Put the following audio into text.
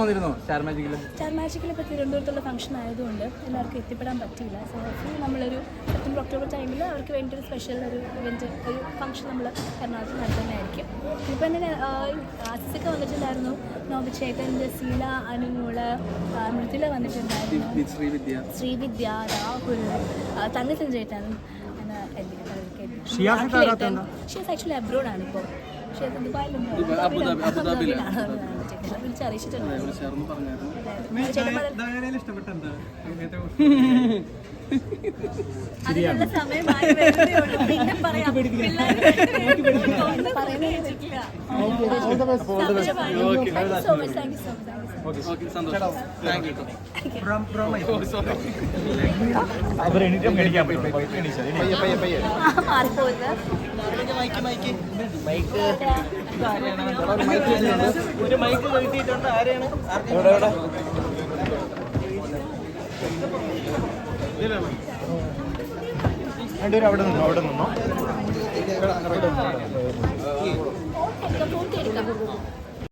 വന്നിരുന്നോ? Star മാജിക്കിൽ star മാജിക്കിൽ ഇപ്പോൾ തിരുവനന്തപുരത്തുള്ള function ആയതുകൊണ്ട് എല്ലാവർക്കും എത്തിപ്പെടാൻ പറ്റിയില്ല. സോ ഹോപ്പ്ഫുള്ളി നമ്മളൊരു സെപ്റ്റംബർ ഒക്ടോബർ ടൈമിൽ അവർക്ക് വേണ്ടി ഒരു സ്പെഷ്യൽ ഒരു ഇവന്റ് ഒരു ഫംഗ്ഷൻ നമ്മൾ എറണാകുളത്ത് നടത്തുന്നതായിരിക്കും. ഇപ്പം തന്നെ ആസിസൊക്കെ വന്നിട്ടുണ്ടായിരുന്നു. നോബിച്ചേട്ടൻ സീല അനുമോൾ മൃദുല വന്നിട്ടുണ്ടായിരുന്നു. ശ്രീവിദ്യ. ശ്രീവിദ്യ രാഹുൽ തങ്കച്ചേട്ടൻ ഷിയാസ് ആക്ച്വലി അബ്രോഡാണ് ഇപ്പോൾ ഷിയാസ് ദുബായിലുണ്ട് അബുദാബി- അബുദാബിയിലാണ്. ചേട്ടൻ അതിനുള്ള സമയമായി. പിന്നെ പറയാം. പറയുന്നത് താങ്ക് യു ആ, മാറിപ്പോയത്. ഒരു മൈക്ക് കഴുത്തിയിട്ടുണ്ട് ആരെയാണ് രണ്ടുപേരും അവിടെ നിന്നോ അവിടെ നിന്നോ